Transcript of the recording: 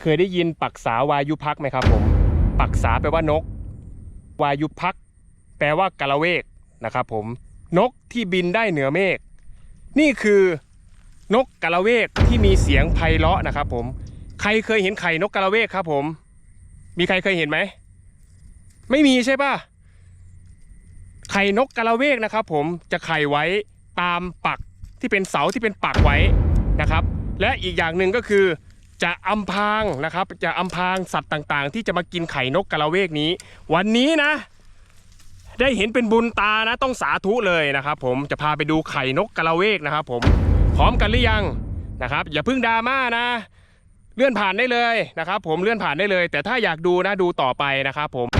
เคยได้ยินปักษาวายุพักไหมครับผมปักษาแปลว่านก วายุพัก แปลว่ากะละเวกนะครับผมนกที่บินได้เหนือเมฆนี่คือนกกะละเวกที่มีเสียงไพเราะนะครับผมใครเคยเห็นไข่นกกะละเวกครับผม มีใครเคยเห็นไหม ไม่มีใช่ป่ะ ไข่นกกะละเวกนะครับผมจะไข่ไว้ตามปักที่เป็นเสาที่เป็นปักไว้นะครับ และอีกอย่างหนึ่งก็คือ จะอำพางนะครับ จะอำพางสัตว์ต่างๆ ที่จะมากินไข่นกกะละเวกนี้ วันนี้นะ ได้เห็นเป็นบุญตานะต้องสาธุเลยนะครับ ผมจะพาไปดูไข่นกกะละเวกนะครับ ผมพร้อมกันหรือยังนะครับ อย่าเพิ่งดราม่านะ เลื่อนผ่านได้เลยนะครับ ผมเลื่อนผ่านได้เลย แต่ถ้าอยากดูนะดูต่อไปนะครับ ผม